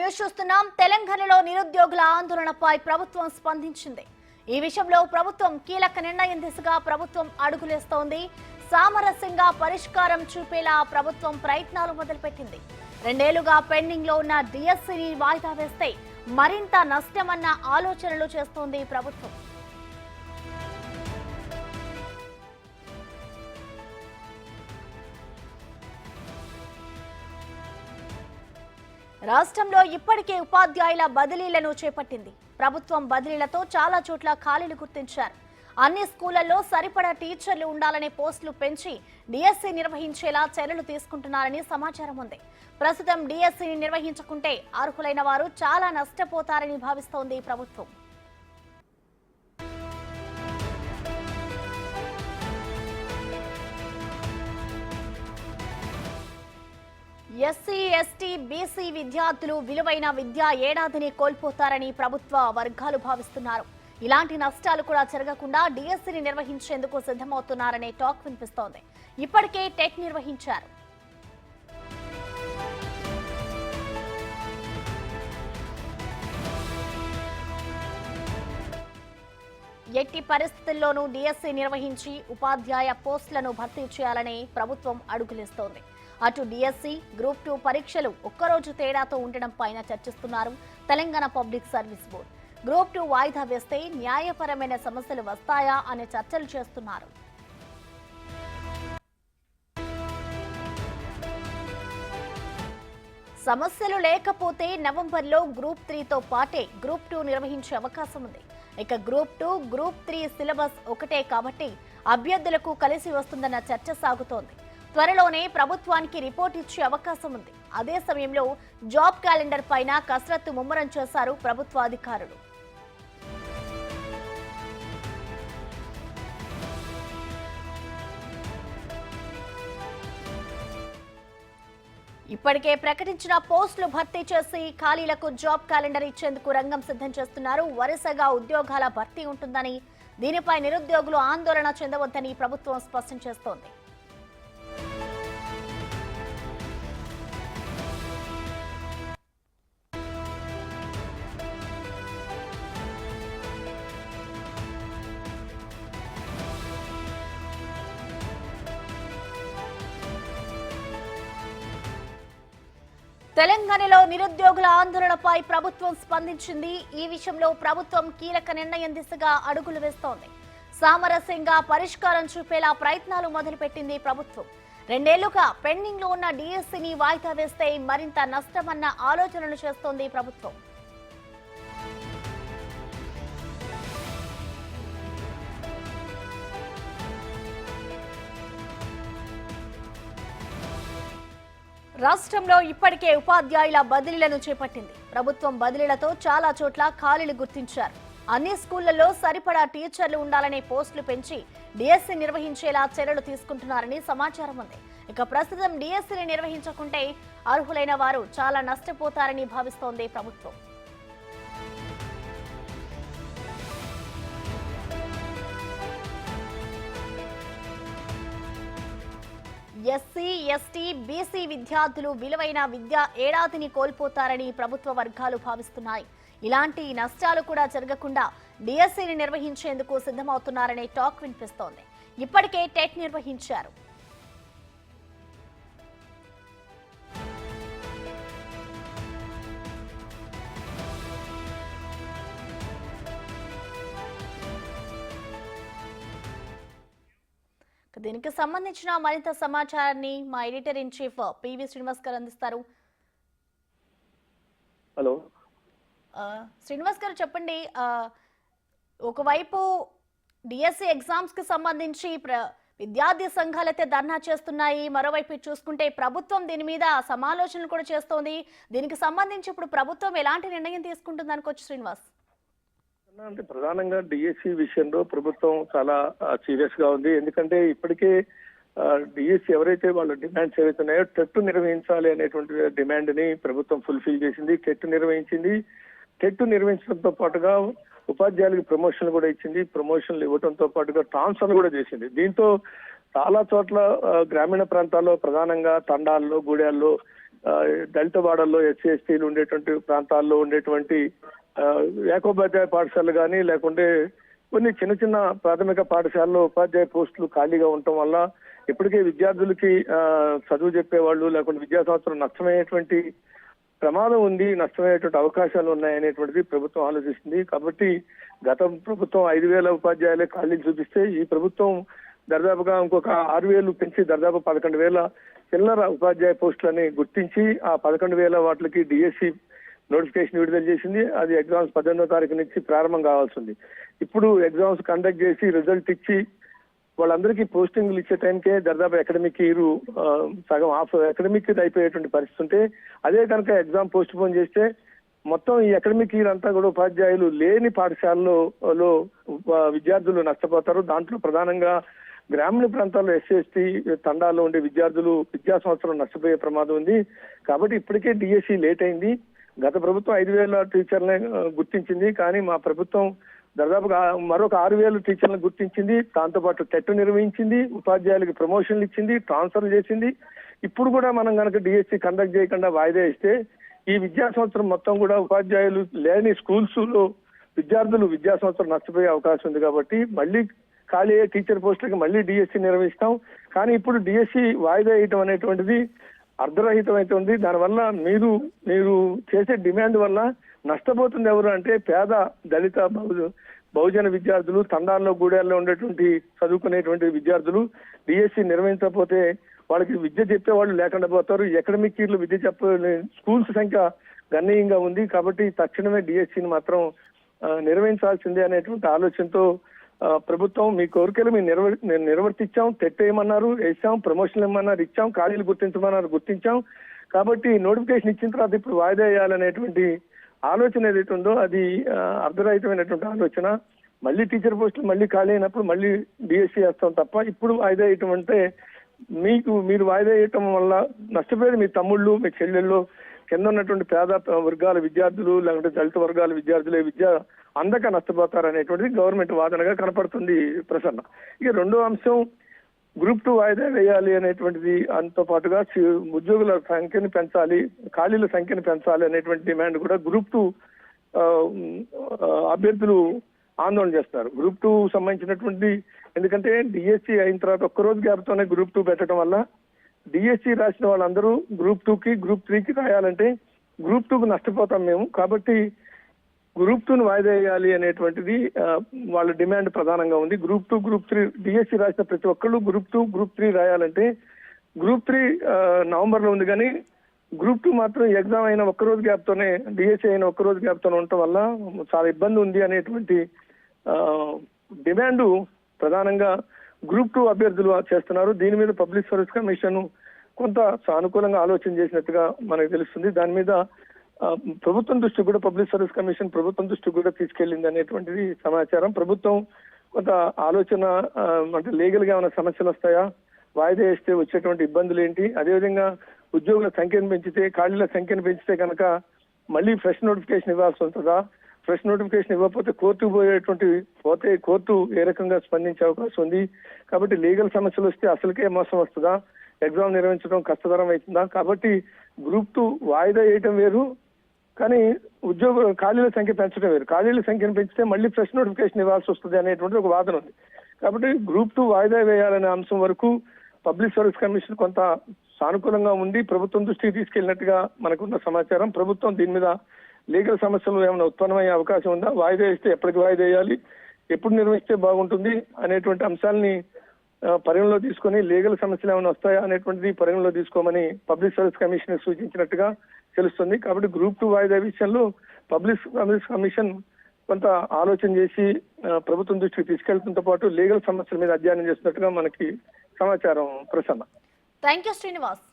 News చూస్తున్నాం. తెలంగాణలో నిరుద్యోగుల ఆందోళనపై ప్రభుత్వం స్పందించింది. ఈ విషయంలో ప్రభుత్వం కీలక నిర్ణయం దిశగా ప్రభుత్వం అడుగులేస్తోంది. సామరస్యంగా పరిష్కారం చూపేలా ప్రభుత్వం ప్రయత్నాలు మొదలుపెట్టింది. రెండేళ్ళుగా పెండింగ్లో ఉన్న డిఎస్సిని వాయిదా వేస్తే మరింత నష్టమన్న ఆలోచనలు చేస్తోంది ప్రభుత్వం. రాష్ట్రంలో ఇప్పటికే ఉపాధ్యాయుల బదిలీలను చేపట్టింది. ప్రభుత్వం బదిలీలతో చాలా చోట్ల ఖాళీలు గుర్తించారు. అన్ని స్కూళ్ళలో సరిపడా టీచర్లు ఉండాలనే పోస్టులు పెంచి డిఎస్సి నిర్వహించేలా చర్యలు తీసుకుంటున్నారని సమాచారం ఉంది. ప్రస్తుతం డిఎస్సిని నిర్వహించకుంటే అర్హులైన వారు చాలా నష్టపోతారని భావిస్తోంది ప్రభుత్వం. ఎస్సీ ఎస్టీ బీసీ విద్యార్థులు విలువైన విద్యా ఏడాదిని కోల్పోతారని ప్రభుత్వ వర్గాలు భావిస్తున్నారు. ఇలాంటి నష్టాలు కూడా జరగకుండా డిఎస్సిని నిర్వహించేందుకు సిద్ధమవుతున్నారనే టాక్ వినిపిస్తోంది. ఇప్పటికే టెట్ నిర్వహించారు. ఎట్టి పరిస్థితుల్లోనూ డిఎస్సి నిర్వహించి ఉపాధ్యాయ పోస్టులను భర్తీ చేయాలని ప్రభుత్వం అడుగులేస్తోంది. అటు డిఎస్సి గ్రూప్ టూ పరీక్షలు ఒక్కరోజు తేడాతో ఉండడం పైన చర్చిస్తున్నారు Telangana public service board. Group two వాయిదా వేస్తే న్యాయపరమైన సమస్యలు వస్తాయా అనే చర్చలు చేస్తున్నారు. సమస్యలు లేకపోతే నవంబర్లో గ్రూప్ త్రీతో పాటే గ్రూప్ టూ నిర్వహించే అవకాశం ఉంది. ఇక group two group three syllabus ఒకటే కాబట్టి అభ్యర్థులకు కలిసి వస్తుందన్న చర్చ సాగుతోంది. త్వరలోనే ప్రభుత్వానికి రిపోర్ట్ ఇచ్చే అవకాశం ఉంది. అదే సమయంలో జాబ్ క్యాలెండర్ పైన కసరత్తు ముమ్మరం చేశారు ప్రభుత్వ అధికారులు ఇప్పటికే ప్రకటించిన పోస్టులు భర్తీ చేసి ఖాళీలకు జాబ్ క్యాలెండర్ ఇచ్చేందుకు రంగం సిద్ధం చేస్తున్నారు. వరుసగా ఉద్యోగాల భర్తీ ఉంటుందని దీనిపై నిరుద్యోగులు ఆందోళన చెందవద్దని ప్రభుత్వం స్పష్టం చేస్తోంది. తెలంగాణలో నిరుద్యోగుల ఆందోళనపై ప్రభుత్వం స్పందించింది. ఈ విషయంలో ప్రభుత్వం కీలక నిర్ణయం దిశగా అడుగులు వేస్తోంది. సామరస్యంగా పరిష్కారం చూపేలా ప్రయత్నాలు మొదలుపెట్టింది ప్రభుత్వం. రెండేళ్ళుగా పెండింగ్లో ఉన్న డిఎస్సిని వాయిదా వేస్తే మరింత నష్టమన్న ఆలోచనలు చేస్తోంది ప్రభుత్వం. రాష్ట్రంలో ఇప్పటికే ఉపాధ్యాయుల బదిలీలను చేపట్టింది. ప్రభుత్వం బదిలీలతో చాలా చోట్ల ఖాళీలు గుర్తించారు. అన్ని స్కూళ్ళలో సరిపడా టీచర్లు ఉండాలనే పోస్టులు పెంచి డిఎస్సి నిర్వహించేలా చర్యలు తీసుకుంటున్నారని సమాచారం ఉంది. ఇక ప్రస్తుతం డిఎస్సిని నిర్వహించకుంటే అర్హులైన వారు చాలా నష్టపోతారని భావిస్తోంది ప్రభుత్వం. ఎస్సీ ఎస్టీ బీసీ విద్యార్థులు విలువైన విద్యా ఏడాదిని కోల్పోతారని ప్రభుత్వ వర్గాలు భావిస్తున్నాయి. ఇలాంటి నష్టాలు కూడా జరగకుండా డిఎస్సీని నిర్వహించేందుకు సిద్ధమవుతున్నారనే టాక్ వినిపిస్తోంది. ఇప్పటికే టెట్ నిర్వహించారు. దీనికి సంబంధించిన మరింత సమాచారాన్ని మా editor in chief PV Srinivas గారు అందిస్తారు. హలో. శ్రీనివాస్ గారు చెప్పండి ఒకవైపు డిఎస్సి ఎగ్జామ్స్కి సంబంధించి విద్యార్థి సంఘాలు అయితే ధర్నా చేస్తున్నాయి మరోవైపు చూసుకుంటే ప్రభుత్వం దీని మీద సమాలోచనలు కూడా చేస్తోంది. దీనికి సంబంధించి ఇప్పుడు ప్రభుత్వం ఎలాంటి నిర్ణయం తీసుకుంటుంది అనుకోవచ్చు శ్రీనివాస్? అంటే ప్రధానంగా డిఎస్సి విషయంలో ప్రభుత్వం చాలా సీరియస్గా ఉంది. ఎందుకంటే ఇప్పటికే డిఎస్సి ఎవరైతే వాళ్ళ డిమాండ్స్ ఏవైతే ఉన్నాయో టెట్ నిర్వహించాలి అనేటువంటి డిమాండ్ని ప్రభుత్వం ఫుల్ఫిల్ చేసింది. టెట్ నిర్వహించింది. టెట్ నిర్వహించడంతో పాటుగా ఉపాధ్యాయులకు ప్రమోషన్ కూడా ఇచ్చింది. ప్రమోషన్లు ఇవ్వడంతో పాటుగా ట్రాన్స్ఫర్ కూడా చేసింది. దీంతో చాలా చోట్ల గ్రామీణ ప్రాంతాల్లో ప్రధానంగా తండాల్లో గూడెల్లో దళిత వాడల్లో ఎస్సీ ఎస్టీలు ఉండేటువంటి ప్రాంతాల్లో ఉండేటువంటి ఏకోపాధ్యాయ పాఠశాలలు కానీ లేకుంటే కొన్ని చిన్న చిన్న ప్రాథమిక పాఠశాలలో ఉపాధ్యాయ పోస్టులు ఖాళీగా ఉండటం వల్ల ఇప్పటికే విద్యార్థులకి చదువు చెప్పేవాళ్ళు లేకుంటే విద్యా సంవత్సరం నష్టమయ్యేటువంటి ప్రమాదం ఉంది నష్టమయ్యేటువంటి అవకాశాలు ఉన్నాయనేటువంటిది ప్రభుత్వం ఆలోచిస్తుంది. కాబట్టి గత ప్రభుత్వం ఐదు వేల ఉపాధ్యాయులే ఖాళీలు చూపిస్తే ఈ ప్రభుత్వం దర్దాపుగా ఇంకొక ఆరు వేలు పెంచి దర్దాపు పదకొండు వేల చిల్లర ఉపాధ్యాయ పోస్టులని గుర్తించి ఆ పదకొండు వేల వాటికి డిఎస్సి నోటిఫికేషన్ విడుదల చేసింది. అది ఎగ్జామ్స్ పద్దెనిమిదో తారీఖు నుంచి ప్రారంభం కావాల్సి ఉంది. ఇప్పుడు ఎగ్జామ్స్ కండక్ట్ చేసి రిజల్ట్ ఇచ్చి వాళ్ళందరికీ పోస్టింగ్లు ఇచ్చే టైంకే దర్దాపు అకాడమిక్ ఇయర్ సగం హాఫ్ అకాడమిక్ అయిపోయేటువంటి పరిస్థితి ఉంటే అదే కనుక ఎగ్జామ్ పోస్ట్ పోన్ చేస్తే మొత్తం ఈ అకాడమిక్ ఇయర్ అంతా కూడా ఉపాధ్యాయులు లేని పాఠశాలలో లో విద్యార్థులు నష్టపోతారు. దాంట్లో ప్రధానంగా గ్రామీణ ప్రాంతాల్లో ఎస్సీ ఎస్టీ తండాల్లో ఉండే విద్యార్థులు విద్యా సంవత్సరం నష్టపోయే ప్రమాదం ఉంది. కాబట్టి ఇప్పటికే డిఎస్సి లేట్ అయింది. గత ప్రభుత్వం ఐదు వేల టీచర్లని గుర్తించింది కానీ మా ప్రభుత్వం దాదాపుగా మరొక ఆరు వేలు టీచర్లను గుర్తించింది. దాంతోపాటు టెట్ నిర్వహించింది ఉపాధ్యాయులకి ప్రమోషన్లు ఇచ్చింది ట్రాన్స్ఫర్ చేసింది. ఇప్పుడు కూడా మనం కనుక డిఎస్సి కండక్ట్ చేయకుండా వాయిదా ఇస్తే ఈ విద్యా సంవత్సరం మొత్తం కూడా ఉపాధ్యాయులు లేని స్కూల్స్లో విద్యార్థులు విద్యా సంవత్సరం నష్టపోయే అవకాశం ఉంది కాబట్టి మళ్ళీ ఖాళీ అయ్యే టీచర్ పోస్టులకి మళ్ళీ డిఎస్సి నిర్వహిస్తాం. కానీ ఇప్పుడు డిఎస్సి వాయిదా వేయటం అనేటువంటిది అర్ధరహితం అయితే ఉంది దానివల్ల మీరు మీరు చేసే డిమాండ్ వల్ల నష్టపోతుంది ఎవరు అంటే పేద దళిత బహు- బహుజన విద్యార్థులు తండాల్లో గూడెల్లో ఉండేటువంటి చదువుకునేటువంటి విద్యార్థులు డిఎస్సి నిర్వహించకపోతే వాళ్ళకి విద్య చెప్పే వాళ్ళు లేకుండా పోతారు. ఎకడమిక్ ఇయర్లు విద్య చెప్పే స్కూల్స్ సంఖ్య గణనీయంగా ఉంది కాబట్టి తక్షణమే డిఎస్సిని మాత్రం నిర్వహించాల్సిందే అనేటువంటి ఆలోచనతో ప్రభుత్వం మీ కోరికలు మేము నిర్వ నిర్వర్తించాం తెట్టేయమన్నారు వేసాం ప్రమోషన్లు ఇమ్మన్నారు ఇచ్చాం ఖాళీలు గుర్తించమన్నారు గుర్తించాం. కాబట్టి నోటిఫికేషన్ ఇచ్చిన తర్వాత ఇప్పుడు వాయిదా వేయాలనేటువంటి ఆలోచన ఏదైతే ఉందో అది అర్ధరహితమైనటువంటి ఆలోచన. మళ్ళీ టీచర్ పోస్టులు మళ్ళీ ఖాళీ అయినప్పుడు మళ్ళీ బీఎస్సీ వేస్తాం తప్ప ఇప్పుడు వాయిదా వేయటం అంటే మీకు మీరు వాయిదా వేయటం వల్ల నష్టపోయేది మీ తమ్ముళ్ళు మీ చెల్లెళ్ళు కింద ఉన్నటువంటి పేద వర్గాల విద్యార్థులు లేకుంటే దళిత వర్గాల విద్యార్థులే విద్య అందక నష్టపోతారనేటువంటిది గవర్నమెంట్ వాదనగా కనపడుతుంది ప్రసన్న ఇక రెండో అంశం గ్రూప్ టూ వాయిదా వేయాలి అనేటువంటిది అంతో పాటుగా ఉద్యోగుల సంఖ్యను పెంచాలి ఖాళీల సంఖ్యను పెంచాలి అనేటువంటి డిమాండ్ కూడా గ్రూప్ టూ అభ్యర్థులు ఆందోళన చేస్తారు. గ్రూప్ టూ సంబంధించినటువంటి ఎందుకంటే డిఎస్సి అయిన తర్వాత ఒక్క రోజు గ్యాప్తోనే గ్రూప్ టూ పెట్టడం వల్ల డిఎస్సి రాసిన వాళ్ళందరూ గ్రూప్ టూకి గ్రూప్ త్రీకి రాయాలంటే గ్రూప్ టూకి నష్టపోతాం మేము. కాబట్టి గ్రూప్ టూను వాయిదా వేయాలి అనేటువంటిది వాళ్ళ డిమాండ్ ప్రధానంగా ఉంది. Group two group three DSC రాసిన ప్రతి ఒక్కళ్ళు గ్రూప్ టూ గ్రూప్ త్రీ రాయాలంటే గ్రూప్ త్రీ నవంబర్లో ఉంది కానీ గ్రూప్ టూ మాత్రం ఎగ్జామ్ అయిన ఒక్క రోజు గ్యాప్ తోనే డిఎస్సి అయిన ఒక్క రోజు గ్యాప్ తోనే ఉండటం వల్ల చాలా ఇబ్బంది ఉంది అనేటువంటి డిమాండ్ ప్రధానంగా గ్రూప్ టూ అభ్యర్థులు చేస్తున్నారు. దీని మీద పబ్లిక్ సర్వీస్ కమిషన్ కొంత సానుకూలంగా ఆలోచన చేసినట్టుగా మనకు తెలుస్తుంది. దాని మీద ప్రభుత్వం దృష్టి కూడా పబ్లిక్ సర్వీస్ కమిషన్ ప్రభుత్వం దృష్టి కూడా తీసుకెళ్ళింది అనేటువంటిది సమాచారం. ప్రభుత్వం కొంత ఆలోచన అంటే లీగల్గా ఏమైనా సమస్యలు వస్తాయా? వాయిదా వేస్తే వచ్చేటువంటి ఇబ్బందులు ఏంటి? అదేవిధంగా ఉద్యోగుల సంఖ్యను పెంచితే ఖాళీల సంఖ్యను పెంచితే కనుక మళ్ళీ ఫ్రెష్ నోటిఫికేషన్ ఇవ్వాల్సి ఉంటుందా? ఫ్రెష్ నోటిఫికేషన్ ఇవ్వకపోతే కోర్టుకు పోయేటువంటి పోతే కోర్టు ఏ రకంగా స్పందించే అవకాశం ఉంది? కాబట్టి లీగల్ సమస్యలు వస్తే అసలుకే మోసం వస్తుందా? ఎగ్జామ్ నిర్వహించడం కష్టతరం అవుతుందా? కాబట్టి గ్రూప్ టూ వాయిదా వేయటం వేరు కానీ ఉద్యోగ ఖాళీల సంఖ్య పెంచడం వేరు. ఖాళీల సంఖ్యను పెంచితే మళ్ళీ ఫ్రెష్ నోటిఫికేషన్ ఇవ్వాల్సి వస్తుంది అనేటువంటి ఒక వాదన ఉంది. కాబట్టి గ్రూప్ టూ వాయిదా వేయాలనే అంశం వరకు పబ్లిక్ సర్వీస్ కమిషన్ కొంత సానుకూలంగా ఉండి ప్రభుత్వం దృష్టికి తీసుకెళ్ళినట్టుగా మనకున్న సమాచారం. ప్రభుత్వం దీని మీద లీగల్ సమస్యలు ఏమైనా ఉత్పన్నమయ్యే అవకాశం ఉందా? వాయిదా వేస్తే ఎప్పటికి వాయిదా వేయాలి? ఎప్పుడు నిర్వహిస్తే బాగుంటుంది అనేటువంటి అంశాలని పరిగణలో తీసుకొని లీగల్ సమస్యలు ఏమైనా వస్తాయా అనేటువంటిది పరిగణలో తీసుకోమని పబ్లిక్ సర్వీస్ కమిషన్ సూచించినట్టుగా తెలుస్తుంది. కాబట్టి గ్రూప్ టూ వాయిదా విషయంలో పబ్లిక్ సర్వీస్ కమిషన్ కొంత ఆలోచన చేసి ప్రభుత్వం దృష్టికి తీసుకెళ్ళడంతో పాటు లీగల్ సమస్యల మీద అధ్యయనం చేస్తున్నట్టుగా మనకి సమాచారం ప్రసన్న. Thank you Srinivas